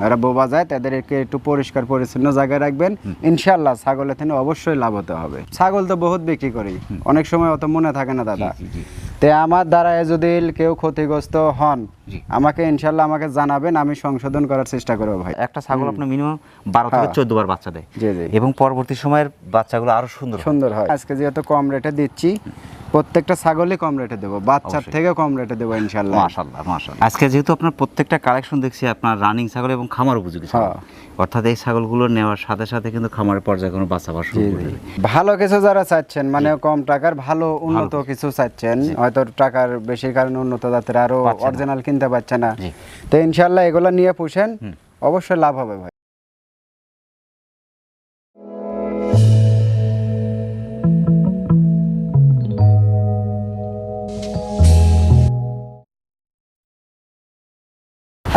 যারা বোবা যায় তাদেরকে একটু পরিষ্কার পরিচ্ছন্ন জায়গায় রাখবেন। ইনশাল্লাহ ছাগলের থেকে অবশ্যই লাভ হতে হবে। ছাগল তো বহুত বিক্রি করি। অনেক সময় অত মনে থাকে না দাদা। তে আমার দ্বারা যদি কেউ ক্ষতিগ্রস্ত হন আমাকে ইনশাল্লাহ আমাকে জানাবেন আমি সংশোধন করার চেষ্টা করব ভাই। একটা ছাগল আপনার মিনিমাম বারো থেকে হ্যাঁ। চোদ্দ বার বাচ্চা দেয়। জি জি। এবং পরবর্তী সময়ের বাচ্চাগুলো আরও সুন্দর সুন্দর হয়। আজকে যেহেতু কম রেটে দিচ্ছি প্রত্যেকটা ছাগলই কম রেটে দেবো বাচ্চার থেকে কম রেটে দেবো ইনশাল্লাহ। মাশাল্লাহ মাশাল্লাহ। আজকে যেহেতু আপনার প্রত্যেকটা কালেকশন দেখছি আপনার রানিং ছাগল এবং খামার উপযোগী হ্যাঁ। অর্থাৎ এই ছাগলগুলো নেওয়ার সাথে সাথে কিন্তু খামারের পর্যায়ে কোনো বাচ্চা বা শুরু জি, করে জি। দেবে। ভালো কিছু যারা চাচ্ছেন মানে কম টাকার ভালো উন্নত কিছু। চাচ্ছেন হয়তো টাকার বেশি কারণে উন্নত জাতের আরও অরিজিনাল কিনতে পারছে না। তো ইনশাল্লাহ এগুলো নিয়ে পুষেন অবশ্যই লাভ হবে ভাই।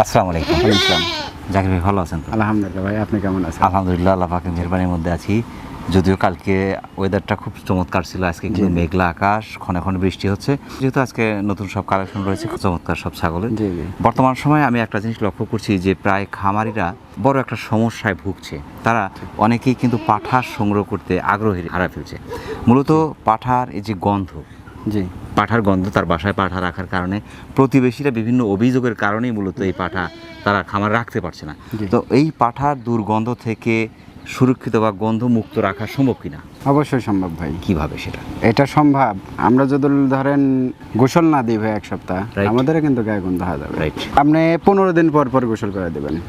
আসসালামু আলাইকুম। জাকির ভাই ভালো আছেন আলহামদুলিল্লাহ ভাই আপনি কেমন আছেন? আলহামদুলিল্লাহ আল্লাহ পাকের মেহরবানির মধ্যে আছি। যদিও কালকে ওয়েদারটা খুব চমৎকার ছিল আজকে কিন্তু মেঘলা আকাশ ক্ষণে ক্ষণে বৃষ্টি হচ্ছে। যেহেতু আজকে নতুন সব কালেকশন রয়েছে চমৎকার সব ছাগলের। বর্তমান সময়ে আমি একটা জিনিস লক্ষ্য করছি যে প্রায় খামারিরা বড় একটা সমস্যায় ভুগছে। তারা অনেকেই কিন্তু পাঠার সংগ্রহ করতে আগ্রহী হারা ফেলছে। মূলত পাঠার এই যে গন্ধ জি। পাঠার গন্ধ তার বাসায় পাঠা রাখার কারণে প্রতিবেশীরা বিভিন্ন অভিযোগের কারণেই মূলত এই পাঠা তারা খামার রাখতে পারছে না। তো এই পাঠার দুর্গন্ধ থেকে সুরক্ষিত বা গন্ধ মুক্ত রাখা সম্ভব কিনা? অবশ্যই সম্ভব ভাই। কীভাবে সেটা? এটা সম্ভব। আমরা যদি ধরেন গোসল না দিই ভাই এক সপ্তাহ Right. আমাদের কিন্তু গায়ে গন্ধ হয়ে যাবে. আপনি পনেরো দিন পর পর গোসল করে দেবেন।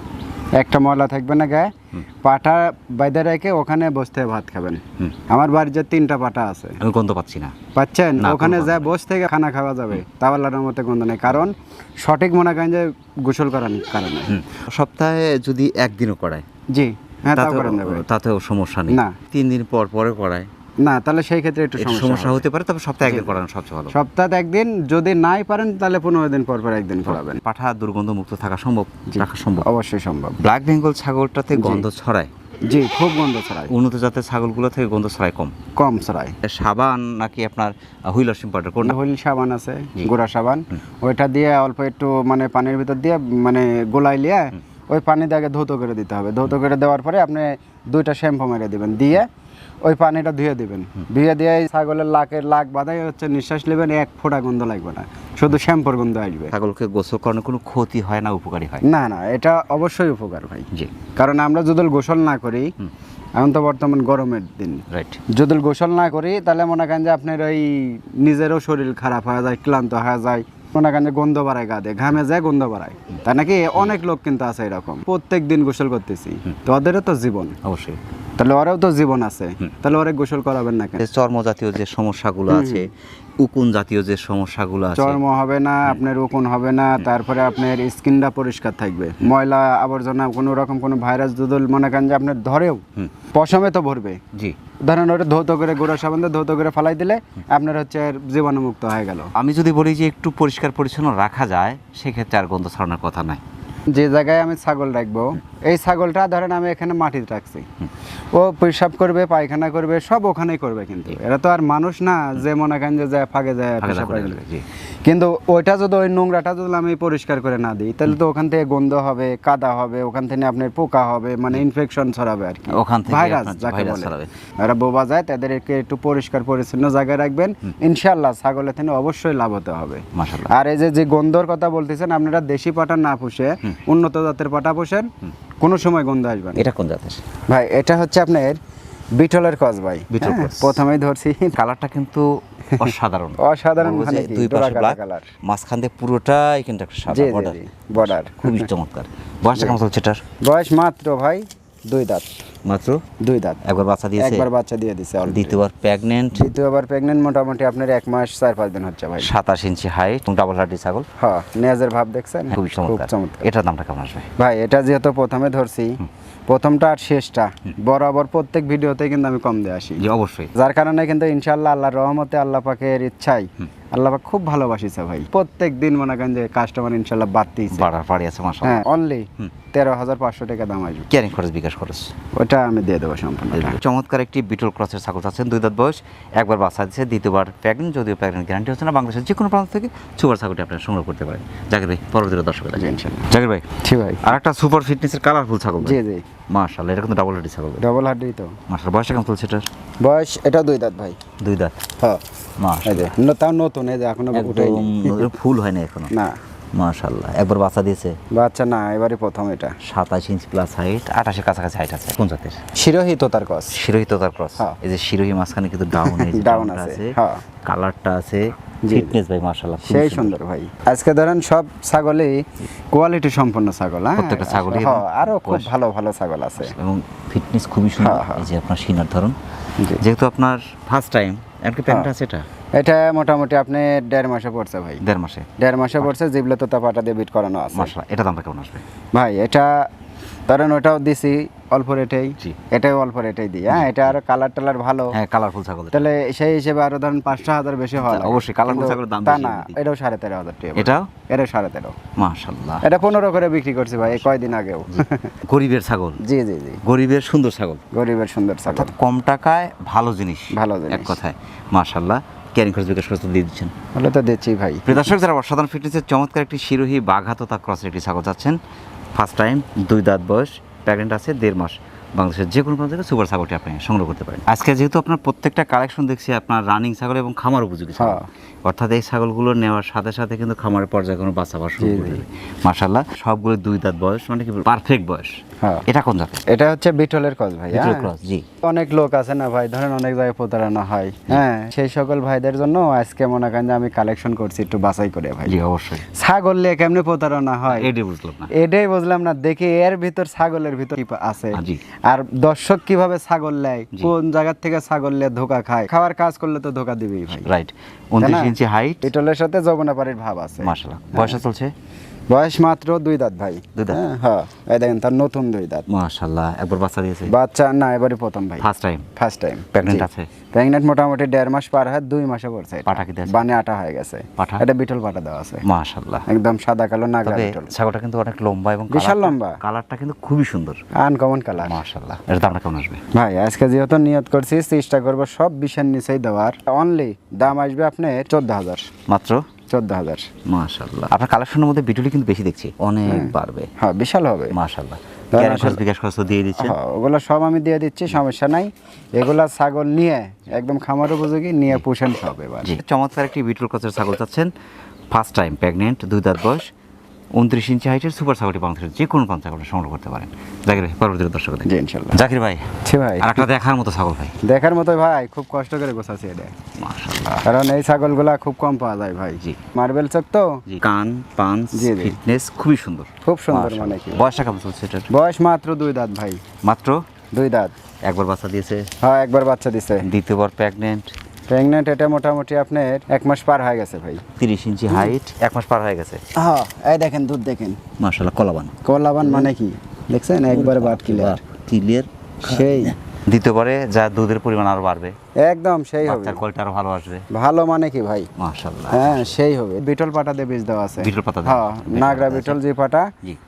একটা ময়লা থাকবে না গায়ে পাটা বাইদে রেখে ওখানে বসতে ভাত খাবেন। আমার বাড়ির যে তিনটা পাটা আছে। আমি গন্ধ পাচ্ছি না। পাচ্ছেন? ওখানে যা বস থেকে খানা খাওয়া যাবে তাওয়ালার মতে গন্ধ নেই। কারণ সঠিক মনে করেন যে গোসল করার কারণে। সপ্তাহে যদি একদিনও করায় জি হ্যাঁ তাও তাতেও- তাতেও সমস্যা নেই। না। তিন দিন পর পরে করায়। না তাহলে সেই ক্ষেত্রে একটু সমস্যা হতে পারে তবে সপ্তাহে একদিন করানো সবচেয়ে ভালো। সপ্তাহে একদিন যদি নাই পারেন তাহলে পনেরো দিন পর পর একদিন করাবেন। পাঠা দুর্গন্ধ মুক্ত থাকা সম্ভব? রাখা সম্ভব? অবশ্যই সম্ভব। ব্ল্যাক বেঙ্গল ছাগলটাতে গন্ধ ছড়ায়? জি খুব গন্ধ ছড়ায়। উন্নত জাতের ছাগলগুলো থেকে গন্ধ ছড়ায় কম? কম ছড়ায়। সাবান নাকি আপনার হুইল হুইলার সিম্পাউডার কোনটা? হুইল সাবান আছে গোড়া সাবান। ওইটা দিয়ে অল্প একটু মানে পানির ভিতর দিয়ে মানে গোলাই লিয়ে ওই পানি দিয়ে আগে ধৌত করে দিতে হবে। ধৌত করে দেওয়ার পরে আপনি দুইটা শ্যাম্পু মেরে দিবেন। দিয়ে ওই পানিটা ধুয়ে দিবেন। ধুয়ে দিয়ে ছাগলের লাকের লাক বাদাই হচ্ছে নিঃশ্বাস নেবেন এক ফোঁটা গন্ধ লাগবে না। শুধু শ্যাম্পুর গন্ধ আসবে। ছাগলকে গোসল করানো কোনো ক্ষতি হয় না উপকারী হয়? না না এটা অবশ্যই উপকার ভাই। জি। কারণ আমরা যদি গোসল না করি এখন তো বর্তমান গরমের দিন। রাইট যদি গোসল না করি তাহলে মনে করেন যে আপনার ওই নিজেরও শরীর খারাপ হয়ে যায় ক্লান্ত হয়ে যায়। মনে করেন যে গন্ধ বাড়ায় গা দিয়ে ঘামে যায় গন্ধ বাড়ায়। তাই নাকি? অনেক লোক কিন্তু আছে এরকম। প্রত্যেক দিন গোসল করতেছি। তো ওদেরও তো জীবন। অবশ্যই। তাহলে ওরাও তো জীবন আছে। তাহলে ওরা গোসল করাবেন না কেন? চর্ম জাতীয় যে সমস্যাগুলো আছে উকুন জাতীয় যে সমস্যাগুলো আছে। চর্ম হবে না আপনার উকুন হবে না তারপরে আপনার স্কিনটা পরিষ্কার থাকবে। ময়লা আবর্জনা কোনো রকম কোনো ভাইরাস দুদল মনে করেন যে আপনার ধরেও পশমে তো ভরবে। জি। ধরেন ওটা ধৌত করে গোড়া সাবান দিয়ে ধৌত করে ফালাই দিলে আপনার হচ্ছে জীবাণুমুক্ত হয়ে গেল। আমি যদি বলি যে একটু পরিষ্কার পরিচ্ছন্ন রাখা যায় সেক্ষেত্রে আর গন্ধ ছড়ানোর কথা নাই। যে জায়গায় আমি ছাগল রাখব এই ছাগলটা ধরেন আমি এখানে মাটিতে রাখছি। ও পেশাব করবে পায়খানা করবে সব ওখানেই করবে কিন্তু। এরা তো আর মানুষ না যে মনে করেন যে যায় ফাঁকে যায় পেশাব। কিন্তু ওইটা যদি ওই নোংরাটা যদি আমি পরিষ্কার করে না দিই তাহলে তো ওখান থেকে গন্ধ হবে কাদা হবে ওখান থেকে আপনার পোকা হবে মানে ইনফেকশন ছড়াবে আর কি। ওখান থেকে ভাইরাস যাকে বলে। এরা বোবা যায় তাদেরকে একটু পরিষ্কার পরিচ্ছন্ন জায়গায় রাখবেন। ইনশাল্লাহ ছাগলের থেকে অবশ্যই লাভ হতে হবে। আর এই যে যে গন্ধর কথা বলতেছেন আপনারা দেশি পাটা না পুষে উন্নত জাতের পাটা পোষেন কোনো সময় গন্ধ আসবে না। এটা কোন জাতের? ভাই এটা হচ্ছে আপনার বিটলের কস ভাই। বিটল হ্যাঁ, প্রথমেই ধরছি। কালারটা কিন্তু অসাধারণ। অসাধারণ মানে দুই পাশে ব্ল্যাক কালার। মাঝখান দিয়ে পুরোটাই কিন্তু একটা সাদা বর্ডার বর্ডার খুবই চমৎকার। বয়সটা কেমন চলছে এটার? বয়স মাত্র ভাই দুই দাঁত। মাত্র দুই দাঁত। একবার বাচ্চা দিয়েছে? একবার বাচ্চা দিয়ে already। দ্বিতীয়বার প্রেগনেন্ট দ্বিতীয়বার প্রেগনেন্ট মোটামুটি আপনার এক মাস চার পাঁচ দিন হচ্ছে ভাই। সাতাশ ইঞ্চি হাইট ডাবল হার্ডি ছাগল। হ্যাঁ নেজের ভাব দেখছেন? খুবই খুব চমৎকার। এটার দামটা কেমন আসবে? ভাই এটা যেহেতু প্রথমে ধরছি প্রথমটা আর শেষটা বরাবর প্রত্যেক ভিডিওতে কিন্তু আমি কম দিয়ে আসি। অবশ্যই। যার কারণে কিন্তু ইনশাল্লাহ আল্লাহর রহমতে আল্লাহ পাকের ইচ্ছাই আল্লাহ পাক খুব ভালোবাসিছে ভাই। প্রত্যেক দিন মনে করেন যে কাস্টমার ইনশাল্লাহ বাড়তেইছে। বাড়ার পাড়ি আছে মাসা হ্যাঁ অনলি তেরো হাজার পাঁচশো টাকা দাম আসবে। ক্যারিং খরচ বিকাশ খরচ? ওটা আমি দিয়ে দেবো সম্পূর্ণ। চমৎকার একটি বিটল ক্রসের ছাগল চাচ্ছেন। দুই দাঁত বয়স একবার বাচ্চা দিচ্ছে দ্বিতীয়বার প্যাকেন যদিও প্যাকেন গ্যারান্টি হচ্ছে না। বাংলাদেশের যে কোনো প্রান্ত থেকে সুপার ছাগলটি আপনারা সংগ্রহ করতে পারেন। জাকির ভাই পরবর্তী দর্শক। জাকির ভাই ঠিক ভাই। আর একটা সুপার ফিটনেসের কালারফুল ছাগল। জি জি। মার্শাল এটা কিন্তু ডাবল হেডি ছাগল। ডবল হাড্ডি তো। মার্শাল বয়স কেমন চলছে এটার? বয়স এটা দুই দাঁত ভাই। দুই দাঁত? হ্যাঁ। ন- তাও নতুন এই যে এখনও ফুল হয়নি এখনও। না। মার্শাল্লাহ একবার বাচ্চা দিয়েছে? বাচ্চা না এবারে প্রথম এটা। সাতাশ ইঞ্চ প্লাস হাইট আঠাশের কাছাকাছি হাইট আছে। কোন জাতের? শিরোহি তোতার কস শিরোহি তোতার ক্রস। হ্যাঁ। এই যে শিরোহি মাঝখানে কিন্তু ডাউন Down আছে, হ্যাঁ। কালারটা আছে। ফিটনেস ভাই মার্শাল্লাহ সেই সুন্দর। ভাই। আজকে ধরেন সব ছাগলই কোয়ালিটি সম্পন্ন ছাগল হ্যাঁ? প্রত্যেকটা ছাগলই হ্যাঁ, আরও খুব ভালো ভালো ছাগল আছে। এবং ফিটনেস খুবই সুন্দর। হ্যাঁ, হ্যাঁ। এই যে আপনার সিনার ধরুন। যেহেতু আপনার ফার্স্ট টাইম এমনকি প্যান্ট হ্যাঁ। আছে এটা? এটা মোটামুটি আপনি দেড় মাসে পড়ছে ভাই। দেড় মাসে? দেড় মাসে পড়ছে জিবলে তোতা পাটা দিয়ে বিট করানো আছে। মার্শাল্লাহ এটা দামটা কেমন আসবে? ভাই এটা ধরেন ওটাও দিছি অল্প রেটেই। এটাও অল্প রেটেই দিই হ্যাঁ? এটা আরও কালার টালার ভালো। হ্যাঁ কালারফুল ছাগল তাহলে সেই হিসেবে আরও ধরেন পাঁচটা হাজার বেশি হয় অবশ্যই, colourful ছাগলের দাম তা না। এটাও সাড়ে তেরো হাজার টাকা এটাও? এটা সাড়ে তেরো। মার্শাল্লাহ এটা পনেরো করে বিক্রি করছি ভাই কয়দিন আগেও। গরিবের ছাগল? জি জি জি। গরিবের সুন্দর ছাগল। গরিবের সুন্দর ছাগল। কম টাকায় ভালো জিনিস ভালো জিনিস। এক কথায়। মার্শাল্লাহ ক্যারিং খরচ বিকাশ খরচ দিয়ে দিচ্ছেন। তাহলে তো দিচ্ছি ভাই। প্রিয় দর্শক যারা অসাধারণ ফিটনেসের চমৎকার একটি শিরোহী বাঘাত তা ক্রসের একটি ছাগল যাচ্ছেন ফার্স্ট টাইম দুই দাঁত বয়স প্রেগনেন্ট আছে দেড় মাস। বাংলাদেশের যে কোনো প্রান্ত থেকে সুপার ছাগলটি আপনি সংগ্রহ করতে পারেন। আজকে যেহেতু আপনার প্রত্যেকটা কালেকশন দেখছি আপনার রানিং ছাগল এবং খামার উপযোগী ছাগল। হ্যাঁ। অর্থাৎ এই ছাগলগুলো নেওয়ার সাথে সাথে কিন্তু খামারের পর্যায়ে কোনো বাচ্চা বা শুরু জি, করে জি। দেবে মার্শাল্লাহ সবগুলো দুই দাঁত বয়স মানে কি পারফেক্ট বয়স। হ্যাঁ। এটা কোন জাতের? এটা হচ্ছে বিটলের কস ভাই? ক্রস জি। অনেক লোক আছে না ভাই ধরেন অনেক জায়গায় প্রতারণা হয়। হ্যাঁ সেই সকল ভাইদের জন্য আজকে মনে করেন যে আমি কালেকশন করছি একটু বাছাই করে ভাই। জি অবশ্যই। ছাগল নিয়ে কেমনে প্রতারণা হয়? এটি বুঝলাম না। এটাই বুঝলাম না দেখি এর ভিতর ছাগলের ভিতর আছে। আর দর্শক কীভাবে ছাগল নেয় কোন জায়গার থেকে ছাগল নিয়ে ধোকা খায় খাওয়ার কাজ করলে তো ধোকা দিবেই ভাই। রাইট উনত্রিশ? ইঞ্চি হাইট এটলের সাথে যমুনাপাড়ির ভাব আছে। মাসাল্লাহ বয়সা চলছে? বয়স মাত্র দুই দাঁত ভাই। দুই দাঁত? হ্যাঁ, হ্যাঁ। এই দেখেন তার নতুন দুই দাঁত। মার্শাল্লাহ একবার বাচ্চা দিয়েছে? বাচ্চা না এবারে প্রথম ভাই। First time first time pregnant আছে? প্রেগনেন্ট মোটামুটি দেড় মাস পার হয় দুই মাসে পড়ছে এটা। পাঠা কি দেয়া বানে আটা হয়ে গেছে। পাঠা? এটা বিটল পাটা দেওয়া আছে। মাশাল্লাহ একদম সাদা কালো নাগরা বিটল। ছাগলটা কিন্তু অনেক লম্বা এবং বিশাল লম্বা। কালারটা কিন্তু খুবই সুন্দর। আনকমন কালার মাশাল্লাহ এর দামটা কেমন আসবে? ভাই আজকে যেহেতু নিয়ত করছি চেষ্টা করব সব বিষের নিচেই দেওয়ার। অনলি দাম আসবে আপনি চোদ্দ হাজার। মাত্র? চোদ্দ হাজার। মাশাল্লাহ আপনার কালেকশনের মধ্যে বিটুলি কিন্তু বেশি দেখছি। অনেক বাড়বে। হ্যাঁ বিশাল হবে। মাশাল্লাহ বিকাশ খরচ দিয়ে দিচ্ছে হ্যাঁ, ওগুলো সব আমি দিয়ে দিচ্ছি সমস্যা নাই। এগুলা ছাগল নিয়ে একদম খামার উপযোগী নিয়ে পোষণ সব এবার। চমৎকার একটি বিটুল কচের ছাগল চাচ্ছেন। ফার্স্ট টাইম প্রেগনেন্ট দুই দাঁত বয়স। উনত্রিশ ইঞ্চি হাইটের সুপার ছাগলটি বাংলাদেশের যে কোনো প্রান্ত ছাগল সংগ্রহ করতে পারেন। জাকির ভাই পরবর্তী দর্শক জি ইনশাল্লাহ। জাকির ভাই জি ভাই। আর একটা দেখার মতো ছাগল ভাই। দেখার মতো ভাই খুব কষ্ট করে গোছাচ্ছি এটা। কারণ এই ছাগলগুলা খুব কম পাওয়া যায় ভাই। জি। মার্বেল চোখ তো? জি। কান জি। ফিটনেস খুবই সুন্দর। খুব সুন্দর মানে কি? বয়সটা কেমন চলছে এটার? বয়স মাত্র দুই দাঁত ভাই। মাত্র? দুই দাঁত। একবার বাচ্চা দিয়েছে? হ্যাঁ একবার বাচ্চা দিয়েছে। দ্বিতীয়বার প্রেগনেন্ট প্রেগনেন্ট এটা মোটামুটি আপনার এক মাস পার হয়ে গেছে ভাই। তিরিশ ইঞ্চি হাইট এক মাস পার হয়ে গেছে। হ্যাঁ এই দেখেন দুধ দেখেন। মার্শাল্লাহ কলাবান। কলাবান মানে কি? দেখছেন? একবার বাদ ক্লিয়ার ক্লিয়ার সেই। দ্বিতীয়বারে যা দুধের পরিমাণ আরও বাড়বে। একদম সেই হবে। বাচ্চার কোয়ালিটি আরও ভালো আসবে। ভালো মানে কি ভাই? মাশাল্লাহ হ্যাঁ সেই হবে। বিটল পাটা দিয়ে বীজ দেওয়া আছে। বিটল পাতা হ্যাঁ নাগরা বিটল যে পাটা।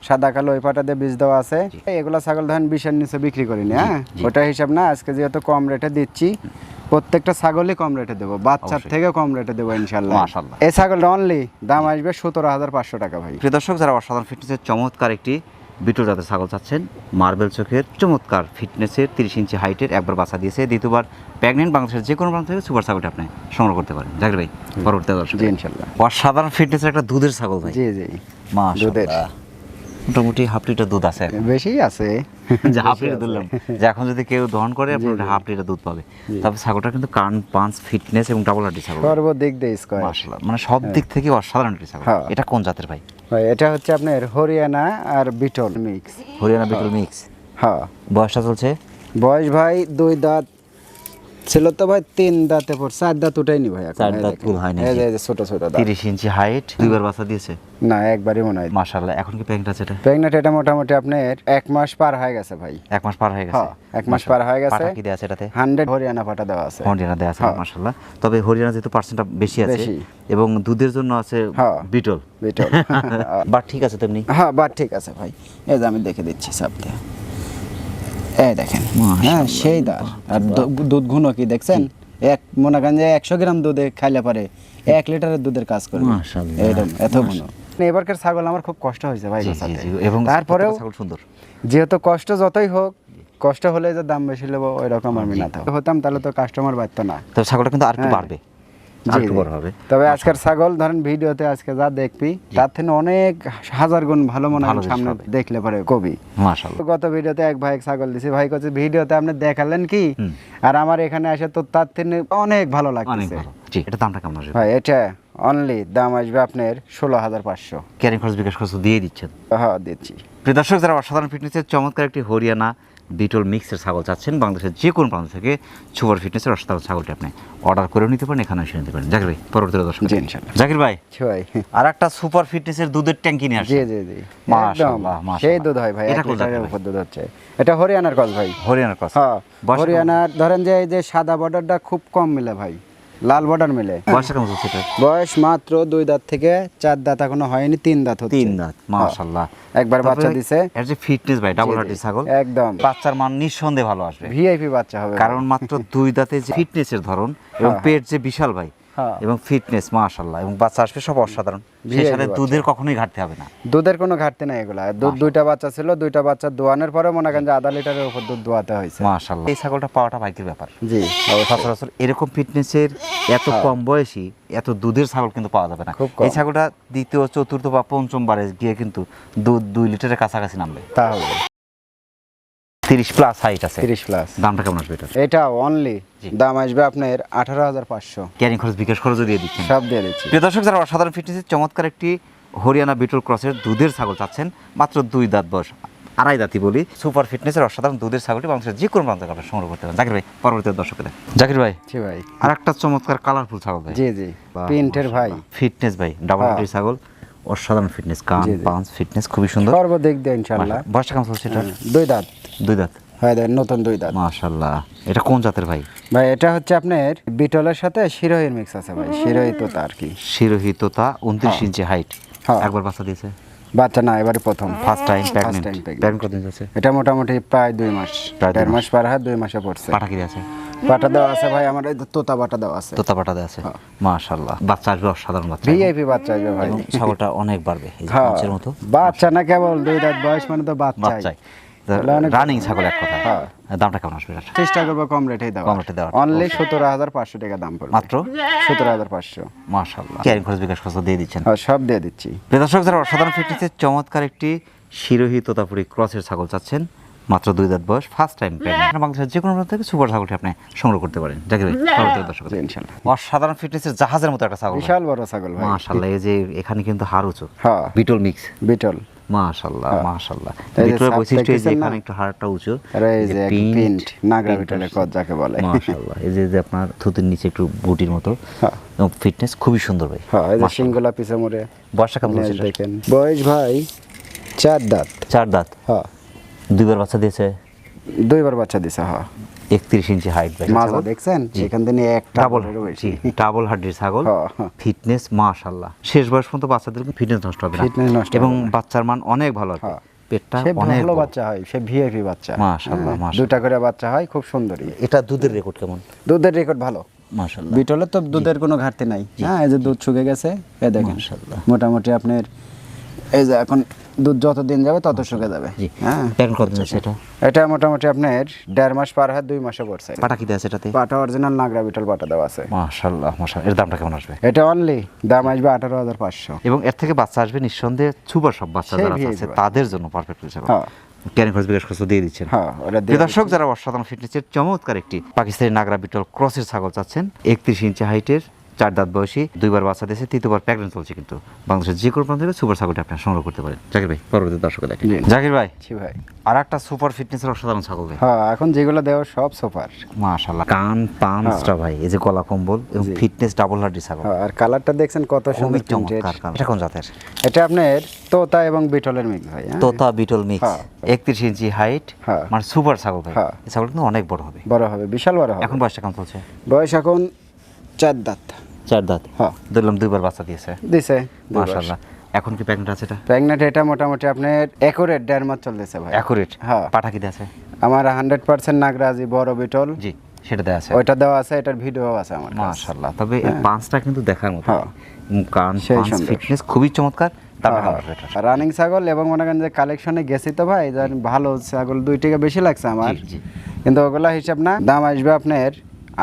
সাদা কালো ওই পাটা দিয়ে বীজ দেওয়া আছে। এগুলা ছাগল ধরেন বিশের নিচে বিক্রি করিনি হ্যাঁ? ওটা হিসাব না আজকে যেহেতু কম রেটে দিচ্ছি প্রত্যেকটা ছাগলই কম রেটে দেবো। বাচ্চার থেকে কম রেটে দেবো ইনশাল্লাহ মাশাআল্লাহ। এই ছাগলটা অনলি দাম আসবে সতেরো হাজার পাঁচশো টাকা ভাই। প্রিয় দর্শক যারা অসাধারণ ফিটনেসের চমৎকার একটি বিটল জাতের ছাগল চাচ্ছেন। মার্বেল চোখের চমৎকার ফিটনেসের তিরিশ ইঞ্চি হাইটের একবার বাচ্চা দিয়েছে। দ্বিতীয়বার প্রেগনেন্ট বাংলাদেশের যে কোনো প্রান্ত থেকে সুপার ছাগলটি আপনি সংগ্রহ করতে পারেন। জাকির ভাই পরবর্তী দর্শক। ইনশাল্লাহ। অসাধারণ ফিটনেসের একটা দুধের ছাগল ভাই। জি জি। দুধের। মোটামুটি হাফ লিটার দুধ আছে বেশি আছে। যে হাফ লিটার ধরলাম যে এখন যদি কেউ দহন করে আপনার হাফ লিটার দুধ পাবে। তবে ছাগলটা কিন্তু কান পাঁচ ফিটনেস এবং ডাবল হাড্ডি ছাগল। সর্বদিক দিয়ে মানে সব দিক থেকে অসাধারণ একটি ছাগল। হ্যাঁ। এটা কোন জাতের ভাই? এটা হচ্ছে আপনার হরিয়ানা আর বিটল মিক্স। হরিয়ানা বিটল মিক্স। হ্যাঁ। বয়সটা চলছে? বয়স ভাই দুই দাঁত ছিল তো ভাই তিন দাঁতে পর চার দাঁত উঠাইনি ভাই চার দাঁত ফুল হয়নি। এই যে এই যে ছোট ছোট দাঁত। তিরিশ ইঞ্চি হাইট দুইবার বাচ্চা দিয়েছে? না একবারই মনে হয়। মাশাল্লাহ এখন কি এটা? প্রেগনেন্ট এটা মোটামুটি আপনার এক মাস পার হয়ে গেছে ভাই। এক মাস পার হয়ে গেছে? হ্যাঁ, এক মাস পার হয়ে গেছে। কি আছে এটাতে? হান্ড্রেড হরিয়ানা পাটা দেওয়া আছে। হরিয়ানা দেওয়া আছে হ্যাঁ। মাশাল্লাহ তবে হরিয়ানা যেহেতু পার্সেন্টটা বেশি আছে এবং দুধের জন্য আছে হ্যাঁ। বিটল। বিটল। বাট ঠিক আছে তেমনি। হ্যাঁ বাট ঠিক আছে ভাই। এই যে আমি দেখে দিচ্ছি সব দিয়ে এই দেখেন হ্যাঁ সেই দাঁত আর দুধ ঘুনো কি দেখছেন? এক মনে করেন যে একশো গ্রাম দুধে খাইলে পারে এক লিটারের দুধের কাজ করবে মাশাআল্লাহ, এইরকম এত ঘন এবারকার ছাগল আমার খুব কষ্ট হয়েছে ভাই এবং তারপরেও ছাগল সুন্দর। যেহেতু কষ্ট যতই হোক কষ্ট হলে যে দাম বেশি নেব ওই রকম আমি না হতাম তাহলে তো কাস্টমার বাড়তো না। তবে ছাগলটা কিন্তু আরেকটু হ্যাঁ। বাড়বে। হবে। তবে আজকের ছাগল ধরেন ভিডিওতে আজকে যা দেখবি তার থেকে অনেক হাজার গুণ ভালো মনে হয় সামনে দেখলে পরে কবি। গত ভিডিওতে এক ভাই ছাগল দিছি ভাই কাছে ভিডিওতে আপনি দেখালেন কি? আর আমার এখানে এসে তো তার থেকে অনেক ভালো লাগছে জি এটা দামটা কেমন আসবে? ভাই এটা অনলি দাম আসবে আপনার ষোলো হাজার পাঁচশো। ক্যারিং খরচ বিকাশ খরচ দিয়ে দিচ্ছেন। হ্যাঁ দিচ্ছি। প্রিয় দর্শক যারা অসাধারণ ফিটনেসের চমৎকার একটি হরিয়ানা বিটল মিক্সের ছাগল চাচ্ছেন। বাংলাদেশের যে কোনো প্রান্ত থেকে সুপার ফিটনেসের অসাধারণ ছাগলটি আপনি অর্ডার করে নিতে পারেন এখানে এসে নিতে পারেন। জাকির ভাই পরবর্তী দর্শক। জাকির ভাই ভাই। আর একটা সুপার ফিটনেসের দুধের ট্যাঙ্কি নিয়ে আসছে জি জি জি। মাশাআল্লাহ। সেই দুধ হয় ভাই এটা জাতের উপর দুধ হচ্ছে। এটা হরিয়ানার কস ভাই। হরিয়ানার কস। হ্যাঁ হরিয়ানার ধরেন যে এই যে সাদা বর্ডারটা খুব কম মিলে ভাই। লাল বর্ডার মিলে। বয়স কেমন এটা বয়স মাত্র দুই দাঁত থেকে চার দাঁত এখনও হয়নি তিন দাঁত হচ্ছে। তিন দাঁত মাশাআল্লাহ। একবার বাচ্চা দিছে। এর যে ফিটনেস ভাই ডাবল জি, জি, হার্টি ছাগল একদম। বাচ্চার মান নিঃসন্দেহে ভালো আসবে। ভিআইপি বাচ্চা হবে। কারণ মাত্র দুই দাঁতে যে ফিটনেসের ধরন এবং হ্যাঁ, পেট যে বিশাল ভাই হ্যাঁ। এবং ফিটনেস মাশাল্লাহ এবং বাচ্চা আসবে সব অসাধারণ। সেই সাথে দুধের কখনোই ঘাটতে হবে না। দুধের কোনো ঘাটতি নাই এগুলা। দুধ দুইটা বাচ্চা ছিল দুইটা বাচ্চা দোয়ানোর পরে মনে করেন যে আধা লিটারের উপর দুধ দোয়াতে হয়েছে। মাশাল্লাহ এই ছাগলটা পাওয়াটা ভাগ্যের ব্যাপার। জি। সচরাচর এরকম ফিটনেসের এত কম বয়সী এত দুধের ছাগল কিন্তু পাওয়া যাবে না। হ্যাঁ। এই ছাগলটা দ্বিতীয় চতুর্থ বা পঞ্চম বারে গিয়ে কিন্তু দুধ দুই লিটারের কাছাকাছি নামবে। তাহলে। তিরিশ প্লাস হাইট আছে। তিরিশ প্লাস দামটা কেমন আসবে এটা এটা অনলি দাম আসবে আপনার আঠারো হাজার পাঁচশো। ক্যারিং খরচ বিকাশ খরচও দিয়ে দিচ্ছেন। সব দিয়ে দিচ্ছি। প্রিয় দর্শক যারা অসাধারণ ফিটনেসের চমৎকার একটি হরিয়ানা বিটল ক্রসের দুধের ছাগল চাচ্ছেন মাত্র দুই দাঁত বয়স আড়াই দাঁতই বলি সুপার ফিটনেসের অসাধারণ দুধের ছাগলটি বাংলাদেশের যে কোনো প্রান্ত আপনারা সংগ্রহ করতে পারেন। জাকির ভাই পরবর্তী দর্শকদের জাকির ভাই জি ভাই। আর একটা চমৎকার কালারফুল ছাগল ভাই। জি জি। প্রিন্টের ভাই। ফিটনেস ভাই ডাবল হ্যাঁ। ছাগল। অসাধারণ ফিটনেস কান। পাঁচ ফিটনেস খুবই সুন্দর। সর্বদিক দিয়ে ইনশাআল্লাহ। বয়সটা কেমন চলছে এটা দুই দাঁত। দুই দাঁত? হয় দেন নতুন দুই দাঁত। মাশাআল্লাহ। এটা কোন জাতের ভাই? ভাই এটা হচ্ছে আপনার বিটলের সাথে শিরোহির মিক্স আছে ভাই। শিরোহি তো তার কি। শিরোহি তোতা উনত্রিশ ইঞ্চি হাইট হ্যাঁ। একবার বাচ্চা দিয়েছে? বাচ্চা না এবারে প্রথম। ফার্স্ট টাইম প্রেগন্যান্ট প্রেগন্যান্ট কতদিন আছে এটা মোটামুটি প্রায় দুই মাস। দেড় মাস। পার হয় দুই মাসে পড়ছে। পাটা কি আছে? বাটা দেওয়া আছে ভাই আমার এই তোতা বাটা দেওয়া আছে। তোতা পাটা দেওয়া আছে? মাশাআল্লাহ। বাচ্চা আসবে অসাধারণ বাচ্চা। ভিআইপি বাচ্চা আসবে ভাই। ছাগলটা অনেক বাড়বে এই হ্যাঁ। মতো। বাচ্চা না কেবল দুই দাঁত বয়স মানে তো তাহলে অনেক- রানিং ছাগল এক কথা হ্যাঁ। দামটা কেমন আসবে চেষ্টা করব কম রেটেই দেওয়া কম রেটে দেওয়ার। অনলি সতেরো হাজার পাঁচশো টাকা দাম পড়বে। মাত্র? সতেরো হাজার পাঁচশো। মাশাল্লাহ ক্যারিং খরচ বিকাশ খরচ দিয়ে দিচ্ছেন। হ্যাঁ, সব দিয়ে দিচ্ছি। দর্শক যারা অসাধারণ ফিটনেসের চমৎকার একটি শিরোহী তোতাপুরি ক্রসের ছাগল চাচ্ছেন মাত্র দুই দাঁত বয়স ফার্স্ট টাইম প্রেগনেন্ট বাংলাদেশের যে কোনো প্রান্ত থেকে সুপার ছাগলটি আপনি সংগ্রহ করতে পারেন। জাকির ভাই দর্শক। জি, ইনশাল্লাহ অসাধারণ ফিটনেসের জাহাজের মতো একটা ছাগল। বিশাল বড় ছাগল ভাই। এই যে এখানে কিন্তু হার উঁচু। হ্যাঁ। বিটল মিক্স বিটল। মাশাল্লাহ মাশাল্লাহ। এই যে বিটলের সাপ বৈশিষ্ট্য এই যে এখানে একটু হাড়টা উঁচু আর এই যে প্রিন্ট নাগরা কদ যাকে বলে। মাশাল্লাহ এই যে যে আপনার থুতির নিচে একটু বুটির মতো। হ্যাঁ। ফিটনেস খুবই সুন্দর ভাই হ্যাঁ এই যে মাশাআল্লাহ। সিংগুলা পিছে মোড়ে। এটা? দেখেন। বয়স ভাই চার দাঁত। চার দাঁত? হ্যাঁ। দুইবার বাচ্চা দিয়েছে? দুইবার বাচ্চা দিছে হ্যাঁ। একত্রিশ ইঞ্চি হাইট ভাই মাজা দেখছেন? সেখান থেকে একটা ডাবল বেশি ডাবল হাড্ডির ছাগল। ফিটনেস মাশাল্লাহ শেষ বয়স পর্যন্ত বাচ্চাদের ফিটনেস নষ্ট হবে না। Fitness নষ্ট এবং বাচ্চার মান অনেক ভালো হ্যাঁ। পেটটা অনেক ভালো। বাচ্চা হয় সে ভিআইপি বাচ্চা। মাশাআল্লাহ, হ্যাঁ, মাশাআল্লাহ। দুটা করে বাচ্চা হয় খুব সুন্দরই। এটা দুধের রেকর্ড কেমন? দুধের রেকর্ড ভালো। মাশাল্লাহ বিটলে তো দুধের কোনো ঘাটতি নাই। হ্যাঁ এই যে দুধ শুকে গেছে এ দেখেন। মাশাআল্লাহ। মোটামুটি আপনার এই যে এখন দুধ যত দিন যাবে তত শুকে যাবে। হ্যাঁ। কত এটা? এটা মোটামুটি আপনার দেড় মাস পার হয় দুই মাসে পড়ছে। পাটা কি দেওয়া আছে এটাতে? পাটা অরিজিনাল নাগরা বিটল পাটা দেওয়া আছে। মাশাল্লাহ মাশাল্লাহ এর দামটা কেমন আসবে? এটা অনলি দাম আসবে আঠারো হাজার পাঁচশো। এবং এর থেকে বাচ্চা আসবে নিঃসন্দেহে সুপার সব বাচ্চা যারা আছে তাদের জন্য পারফেক্ট হয়েছে হ্যাঁ। ক্যারিং খরচ বিকাশ খরচ দিয়ে দিচ্ছেন। হ্যাঁ দিয়ে দর্শক যারা অসাধারণ ফিটনেসের চমৎকার একটি পাকিস্তানি নাগরা বিটল ক্রসের ছাগল চাচ্ছেন একত্রিশ ইঞ্চি হাইটের চার দাঁত বয়সী দুইবার বাচ্চা দিয়েছে তৃতীয়বার প্রেগনেন্ট চলছে কিন্তু। বাংলাদেশের যে কোনো প্রান্ত থেকে সুপার ছাগলটি আপনি সংগ্রহ করতে পারেন। জাকির ভাই পরবর্তী দর্শক দেখেন। জাকির ভাই জি ভাই। আর একটা সুপার ফিটনেসের অসাধারণ ছাগল ভাই। হ্যাঁ এখন যেগুলো দেওয়া সব সুপার মাশাল্লাহ কান পাঁচটা ভাই এই যে গলা কম্বল এবং ফিটনেস ডাবল হার্ডি ছাগল। হ্যাঁ আর কালারটা দেখছেন কত সুন্দর। চমৎকার এটা কোন জাতের? এটা আপনার তোতা এবং বিটলের মিক্স ভাই হ্যাঁ? তোতা বিটল মিক্স হ্যাঁ। একত্রিশ ইঞ্চি হাইট হ্যাঁ। মানে সুপার ছাগল ভাই। হ্যাঁ। এই ছাগল কিন্তু অনেক বড় হবে। বড় হবে বিশাল বড় হবে। এখন বয়সটা কেমন চলছে? বয়স এখন চার দাঁত। চার দাঁত। হ্যাঁ। ধরলাম দুইবার বাচ্চা দিয়েছে। দিছে মাশাল্লাহ এখন কি প্রেগনেন্ট আছে এটা? প্রেগনেন্ট এটা মোটামুটি আপনার একুরেট দেড় মাস চলতেছে ভাই। অ্যাকুরেট হ্যাঁ। পাঠা কি আছে আমার হান্ড্রেড পার্সেন্ট নাগরাজি বড় বিটল। জি সেটা দেওয়া আছে। ওইটা দেওয়া আছে এটার ভিডিও আছে আমার। মাশাল্লাহ তবে এই পাঁচটা কিন্তু দেখার মতো। হ্যাঁ। কান পাঁচ ফিটনেস খুবই চমৎকার। কেমন রানিং ছাগল এবং মনে করেন যে কালেকশনে গেছি তো ভাই ভালো ছাগল দুই টাকা বেশি লাগছে আমার। কিন্তু ওগুলা হিসাব না দাম আসবে আপনার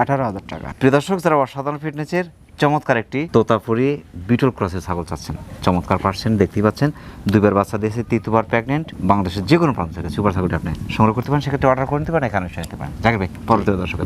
আঠারো হাজার টাকা। প্রিয় দর্শক যারা অসাধারণ ফিটনেসের চমৎকার একটি তোতাপুরি বিটল ক্রসের ছাগল চাচ্ছেন। চমৎকার পার্সেন্ট দেখতেই পাচ্ছেন। দুইবার বাচ্চা দিয়েছে তৃতীয়বার প্রেগনেন্ট বাংলাদেশের যে কোনো প্রান্ত থেকে সুপার ছাগলটি আপনি সংগ্রহ করতে পারেন সেক্ষেত্রে অর্ডার করে নিতে পারেন এখানে এসে নিতে পারেন। জাকির ভাই পরবর্তী দর্শক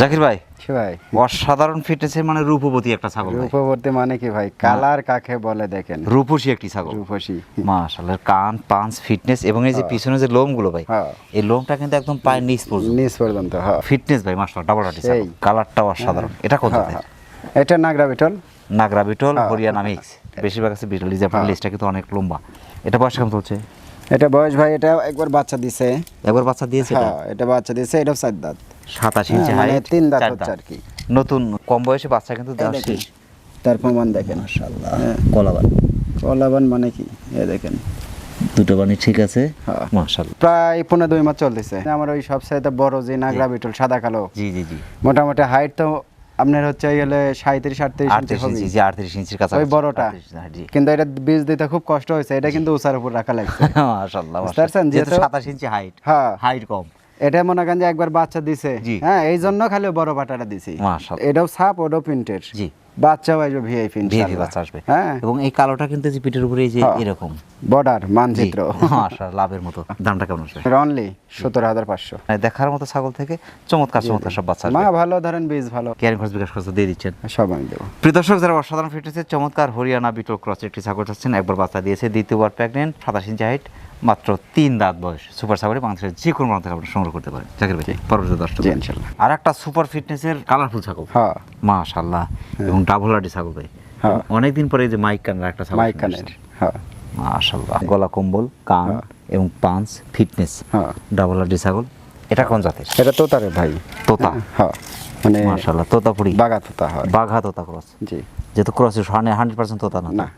জাকির ভাই ভাই। অসাধারণ ফিটনেসের মানে রূপবতী একটা ছাগল ভাই। রূপবর্তী মানে কি ভাই? কালার কাকে বলে দেখেন? রূপসী একটি ছাগল। রূপসী। মাশাআল্লাহ কান পাঁচ ফিটনেস এবং এই যে পিছনে যে লোমগুলো ভাই হ্যাঁ। এই লোমটা কিন্তু একদম পায়ের নিচ পর্যন্ত। নিচ পর্যন্ত হ্যাঁ। ফিটনেস ভাই মাশাআল্লাহ ডাবল হার্টি সেই। কালারটাও অসাধারণ। এটা হ্যাঁ, হ্যাঁ। এটা নাগরা বিটল। নাগরা বিটল হ্যাঁ, হরিয়ানা মিক্স। বেশিরভাগ আছে বিটল আপনার হ্যাঁ। লিস্টটা কিন্তু অনেক লম্বা। এটা বয়স কেমন চলছে এটা বয়স ভাই এটা একবার বাচ্চা দিছে। একবার বাচ্চা দিয়েছে এটা? হ্যাঁ এটা বাচ্চা দিছে এটাও চার দাঁত। সাতাশ হ্যাঁ, ইঞ্চি মানে তিন দাঁত হচ্ছে আর কি। নতুন কম বয়সে বাচ্চা কিন্তু দেওয়া শেষ। তার প্রমাণ দেখেন। হ্যাঁ, কলাবান। কলাবান মানে কি? এ দেখেন। দুটো বানি ঠিক আছে? হ্যাঁ। মাশাআল্লাহ। প্রায় পনেরো দুই মাস চলতেছে। আমার ওই সবসাইতে বড় যে নাগরা বিটল সাদা কালো। জি জি জি। মোটামুটি হাইট তো আপনার হচ্ছে গেলে সাঁত্রিশ আটত্রিশ ইঞ্চি আটত্রিশ জি আটত্রিশ ইঞ্চির কাছে ওই বড়টা। কিন্তু এটা বীজ দিতে খুব কষ্ট হয়েছে। এটা কিন্তু উঁচার উপর রাখা লাগছে। মাশাআল্লাহ বুঝতে যেহেতু যেহেতু- সাতাশ ইঞ্চি হাইট হ্যাঁ। হাইট কম। এটা মনে করেন যে একবার বাচ্চা দিছে। জি। হ্যাঁ এই জন্য খালি বড় বাটাটা দিছি। এটাও সাপ ওটাও প্রিন্টের জি। বাচ্চাও আসবে ভিআইপি ভিআইপি বাচ্চা আসবে। হ্যাঁ? এবং এই কালোটা কিন্তু যে পিঠের উপরে এই যে হ্যাঁ। এরকম। বর্ডার মানচিত্র। মাশাআল্লাহ লাভের মতো। দামটা কেমন আসবে? অনলি সতেরো হাজার পাঁচশো। মানে দেখার মতো ছাগল থেকে চমৎকার চমৎকার সব বাচ্চা মা ভালো ধরেন বীজ ভালো। কেয়ারিং খরচ বিকাশ খরচ দিয়ে দিচ্ছেন। সব আমি দেবো। যারা অসাধারণ ফিটনেসের চমৎকার হরিয়ানা বিটল ক্রস একটি ছাগল চাচ্ছেন একবার বাচ্চা দিয়েছে দ্বিতীয়বার প্রেগনেন্ট সাতাশ ইঞ্চি হাইট মাত্র তিন দাঁত বয়স। সুপার ছাগলে বাংলাদেশের যে কোনো প্রান্ত থেকে আপনি সংগ্রহ করতে পারেন। জাকির ভাই পরবর্তী দশটা জি, ইনশাল্লাহ। আর একটা সুপার ফিটনেসের কালারফুল ছাগল। হ্যাঁ। মাশাল্লাহ এবং ডাবল হার্ডি ছাগল ভাই। হ্যাঁ। অনেকদিন পরে যে মাইক কানের একটা ছাগল মাইক কানের হ্যাঁ। মাশাল্লাহ গলা কম্বল কান এবং পাঁচ ফিটনেস হ্যাঁ। ডাবল হার্ডি ছাগল। এটা কোন জাতের? এটা তোতারে ভাই। তোতা। হ্যাঁ মানে মাশাল্লাহ তোতাপুরি। বাগা তোতা হয়। বাঘা তোতা ক্রস। জি। যেহেতু ক্রস হান্ড্রেড পার্সেন্ট তোতা না। না।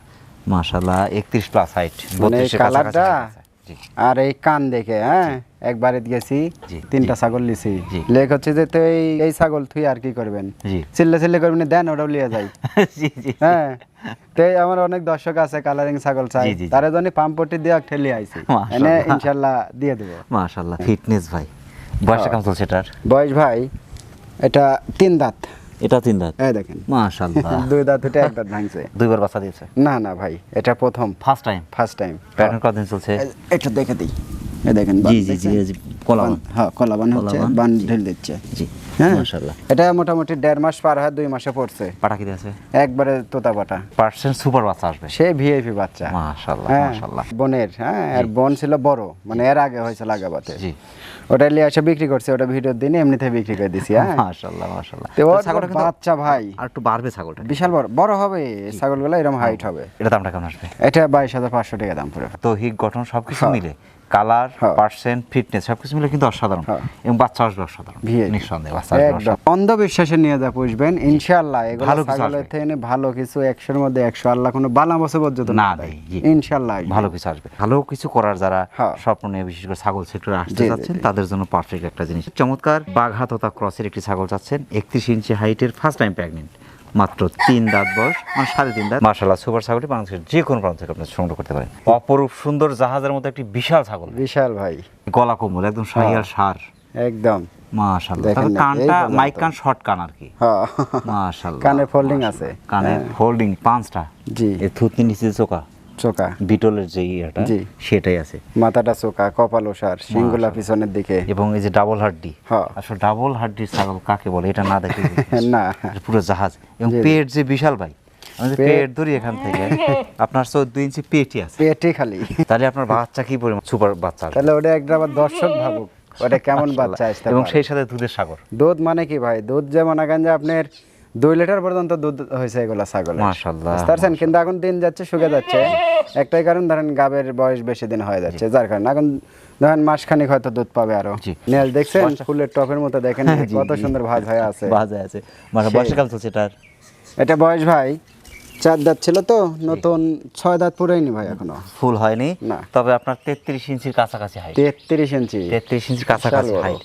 মাশাল্লাহ একত্রিশ প্লাস হাইট মানে কালারটা আর এই কান দেখে হ্যাঁ? একবারে গেছি তিনটা ছাগল লিছি লেখ হচ্ছে যে তুই এই ছাগল তুই আর কি করবেন? চিল্লে চিল্লে করবেন দেন ওটাও লিয়ে যাই। হ্যাঁ? তো আমার অনেক দর্শক আছে কালারিং ছাগল চাই। জি। জন্য পাম্পটি দিয়ে ঠেলে আইছি। মাশাআল্লাহ। এনে ইনশাল্লাহ দিয়ে দেবো। মাশাল্লাহ ফিটনেস ভাই। বয়সটা কেমন চলছে এটার? বয়স ভাই এটা তিন দাঁত। এটা তিন দাঁত। এই দেখেন। মাশাআল্লাহ। দুই দাঁত এটা এক দাঁত ভাঙছে। দুইবার বাচ্চা দিয়েছে? না না ভাই এটা প্রথম। First time first time pattern কতদিন চলছে? এটা দেখে দিই। দেখেন জি জি জি কলাবান। হ্যাঁ কলাবান হচ্ছে বান ঢেল দিচ্ছে। জি। হ্যাঁ। এটা মোটামুটি দেড় মাস পার হয় দুই মাসে পড়ছে। পাটা কি আছে একবারে তোতা পাটা পার্সেন্ট সুপার বাচ্চা আসবে। সে ভিআইপি বাচ্চা। হ্যাঁ বোনের হ্যাঁ আর বোন ছিল বড় মানে এর আগে হয়েছে লাগাবাতে। জি। ওটা নিয়ে এসে বিক্রি করছে ওটা ভিডিওর দিনে এমনিতে বিক্রি করে দিছি হ্যাঁ। তো ছাগলটা বাচ্চা ভাই। আর একটু বাড়বে ছাগলটা বিশাল বড় বড় হবে ছাগলগুলো এরকম হাইট হবে। এটা দামটা কেমন আসবে? এটা বাইশ হাজার পাঁচশো টাকা দাম পড়ে তো হিক গঠন সবকিছু হ্যাঁ। মিলে। কালার হ্যাঁ। পার্সেন্ট ফিটনেস সবকিছু মিলে কিন্তু অসাধারণ। হ্যাঁ। এবং বাচ্চা আসবে অসাধারণ। নিঃসন্দেহে বাচ্চা আসবে অন্ধবিশ্বাসে নিয়ে যা পুষবেন ইনশাআল্লাহ এগুলো ভালো কিছু আসবে। ভালো কিছু একশোর মধ্যে একশো আল্লাহ কোনো বালা বছর পর্যন্ত না দেয়। ইনশাআল্লাহ ভালো কিছু আসবে। ভালো কিছু করার যারা হ্যাঁ। স্বপ্ন নিয়ে বিশেষ করে ছাগল সেক্টরে আসতে যাচ্ছেন তাদের জন্য পারফেক্ট একটা জিনিস। চমৎকার বাঘাততা ক্রসের একটি ছাগল চাচ্ছেন একত্রিশ ইঞ্চি হাইটের ফার্স্ট টাইম প্রেগনেন্ট মাত্র তিন দাঁত বয়স মানে সাড়ে তিন দাঁত। মার্শাল্লাহ সুপার ছাগলটি বাংলাদেশের যে কোনো প্রান্ত থেকে আপনি সংগ্রহ করতে পারেন। অপরূপ সুন্দর জাহাজের মতো একটি বিশাল ছাগল। বিশাল ভাই। গলা কোমল একদম শাহিয়ার সার। একদম। এই কানটা মাইক কান শর্ট কান আর কি। হ্যাঁ। মাশাল্লাহ কানে ফোল্ডিং আছে। কানে হ্যাঁ। ফোল্ডিং পাঁচটা। জি। এ থুতনি নিচে চোকা চোকা। বিটলের যে ইয়েটা। সেটাই আছে। মাথাটা চোকা কপাল ওষার পিছনের দিকে। এবং এই যে ডাবল হাড্ডি। আসলে ডাবল হাড্ডির ছাগল কাকে বলে এটা না দেখে না। পুরো জাহাজ। এবং। পেট যে বিশাল ভাই পেট- ধরি এখান থেকে আপনার চোদ্দ ইঞ্চি পেটই আছে। পেটে খালি। তাহলে আপনার বাচ্চা কি পরিমাণ? সুপার বাচ্চা। তাহলে ওটা একটা আবার দর্শক ভাবুক ওটা কেমন বাচ্চা আসতে এবং সেই সাথে দুধের সাগর। দুধ মানে কি ভাই? দুধ যেমন যে আপনার দুই লিটার পর্যন্ত দুধ হয়েছে এগুলা ছাগল মাশাআল্লাহ, পারছেন কিন্তু এখন দিন যাচ্ছে শুকে যাচ্ছে। একটাই কারণ ধরেন গাবের বয়স বেশি দিন হয়ে যাচ্ছে। যার কারণে এখন ধরেন মাসখানিক হয়তো দুধ পাবে আরও। নেল দেখছেন? ফুলের টপের মতো দেখেন কত সুন্দর ভাজ হয়ে আছে। বাজে আছে। মানে। বর্ষাকাল চলছে এটার এটা বয়স ভাই চার দাঁত ছিল তো নতুন ছয় দাঁত পুরাইনি ভাই এখনও। ফুল হয়নি না। তবে আপনার তেত্রিশ ইঞ্চির কাছাকাছি হাইট তেত্রিশ ইঞ্চি। তেত্রিশ ইঞ্চির কাছাকাছি হাইট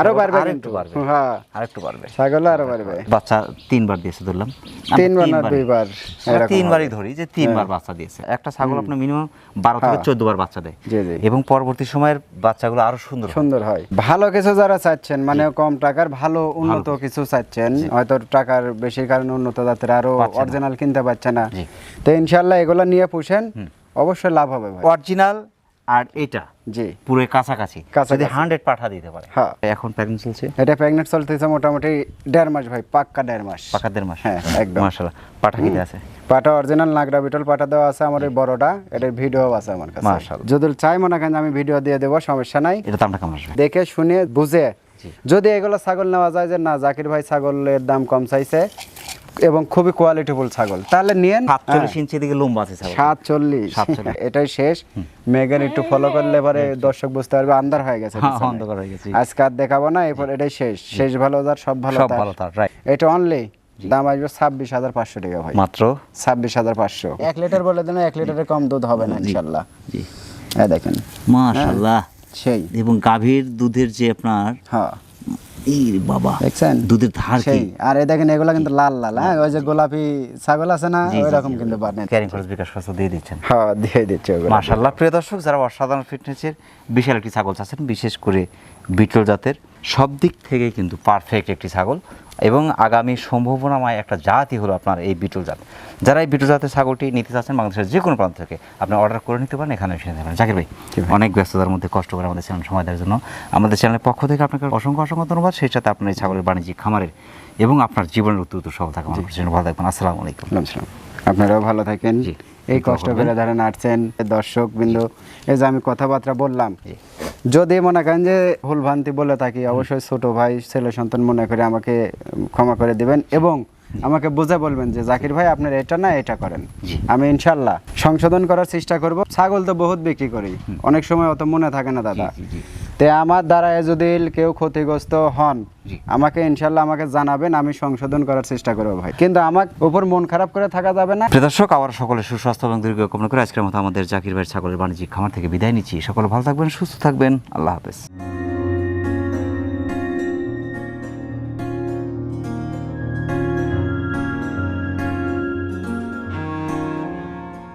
আরও বাড়বে আরেকটু কিন্তু। বাড়বে। হ্যাঁ। আরেকটু বাড়বে। ছাগল আরও বাড়বে। বাচ্চা তিনবার দিয়েছে ধরলাম। তিনবার না দুইবার তিনবারই ধরি যে তিনবার বাচ্চা দিয়েছে। একটা ছাগল আপনার মিনিমাম বারো থেকে হ্যাঁ। চোদ্দ বার বাচ্চা দেয়। এবং পরবর্তী সময়ের বাচ্চাগুলো আরও সুন্দর সুন্দর হয়। ভালো কিছু যারা চাচ্ছেন মানে কম টাকার ভালো উন্নত কিছু। চাচ্ছেন হয়তো টাকার বেশি কারণে উন্নত জাতের আরও অরিজিনাল কিনতে পারছে না। তো ইনশাল্লাহ এগুলো নিয়ে পুষেন। অবশ্যই লাভ হবে অরিজিনাল আর এটা জি। পুরো কাছাকাছি। যদি হান্ড্রেড পাঠা দিতে পারে। হ্যাঁ। এখন প্যাকিং চলছে? এটা প্রেগনেন্ট চলতেছে মোটামুটি দেড় মাস ভাই পাক্কা দেড় মাস। পাকা দেড় মাস? হ্যাঁ, একদম। মাশাআল্লাহ। পাঠা কিনে আছে? পাটা অরিজিনাল নাগরা বিটল পাটা দেওয়া আছে আমার এই বড়টা। এটার ভিডিও আছে আমার কাছে। মাশাআল্লাহ। যদি চাই মনে করেন আমি ভিডিও দিয়ে দেবো সমস্যা নাই। এটা দামটা কেমন আসবে? দেখে শুনে বুঝে। যদি এগুলো ছাগল নেওয়া যায় যে না জাকির ভাই ছাগলের দাম কম চাইছে এবং খুবই কোয়ালিটিফুল ছাগল। তাহলে নিয়েন সাতচল্লিশ ইঞ্চি দিকে লম্বা আছে সাতচল্লিশ। এটাই শেষ। মেঘের একটু ফলো করলে পরে দর্শক বুঝতে পারবে আন্ধার হয়ে গেছে হ্যাঁ, অন্ধকার হয়ে গেছে। আজকে আর দেখাবো না এরপর এটাই শেষ। শেষ ভালো যার সব ভালো সব ভালো তার এটা অনলি দাম আসবে ছাব্বিশ হাজার পাঁচশো টাকা ভাই। মাত্র? ছাব্বিশ হাজার পাঁচশো। এক লিটার বলে দেন এক লিটারের কম দুধ হবে না ইনশাল্লাহ। জি। হ্যাঁ দেখেন। মাশাআল্লাহ সেই। এবং গাভীর দুধের যে আপনার হ্যাঁ। এই বাবা দেখছেন? দুধের ধার কি? আর এই দেখেন এগুলা কিন্তু লাল লাল হ্যাঁ? ওই যে গোলাপি ছাগল আছে না ওই রকম কিন্তু বার্নেট ক্যারিং খরচ বিকাশ খরচ দিয়ে দিচ্ছেন। হ্যাঁ দিয়ে দিচ্ছে প্রিয় দর্শক যারা অসাধারণ ফিটনেসের বিশাল একটি ছাগল চাচ্ছেন বিশেষ করে বিটল জাতের সব দিক থেকেই কিন্তু পারফেক্ট একটি ছাগল এবং আগামী সম্ভাবনাময় একটা জাতই হলো আপনার এই বিটল জাত। যারা এই বিটল জাতের ছাগলটি নিতে চাচ্ছেন বাংলাদেশের যে কোনো প্রান্ত থেকে আপনি অর্ডার করে নিতে পারেন এখানে এসে নিতে পারেন জাকির ভাই অনেক ব্যস্ততার মধ্যে কষ্ট করে আমাদের চ্যানেল সময় দেওয়ার জন্য আমাদের চ্যানেলের পক্ষ থেকে আপনাকে অসংখ্য অসংখ্য ধন্যবাদ। সেই সাথে আপনার এই ছাগলের বাণিজ্যিক খামারের এবং আপনার জীবনের উত্তর সফল থাকা ভালো থাকবেন। আসসালামু আলাইকুম। আপনারাও ভালো থাকেন। এই কষ্ট। করে ধরেন আসছেন দর্শক বিন্দু এই যে আমি কথাবার্তা বললাম যদি মনে করেন যে ভুল ভ্রান্তি বলে থাকি অবশ্যই ছোট ভাই ছেলে সন্তান মনে করে আমাকে ক্ষমা করে দিবেন এবং আমাকে বুঝে বলবেন যে জাকির ভাই আপনার এটা না এটা করেন। আমি ইনশাল্লাহ সংশোধন করার চেষ্টা করব। ছাগল তো বহুত বিক্রি করি। অনেক সময় অত মনে থাকে না দাদা। তে আমার দ্বারা যদি কেউ ক্ষতিগ্রস্ত হন আমাকে ইনশাল্লাহ আমাকে জানাবেন আমি সংশোধন করার চেষ্টা করব ভাই। কিন্তু আমার উপর মন খারাপ করে থাকা যাবে না। দর্শক আবার সকলে সুস্বাস্থ্য এবং দীর্ঘ কামনা করে আজকের মতো আমাদের জাকির ভাই ছাগলের বাণিজ্যিক খামার থেকে বিদায় নিচ্ছি। সকলে ভালো থাকবেন সুস্থ থাকবেন। আল্লাহ হাফেজ।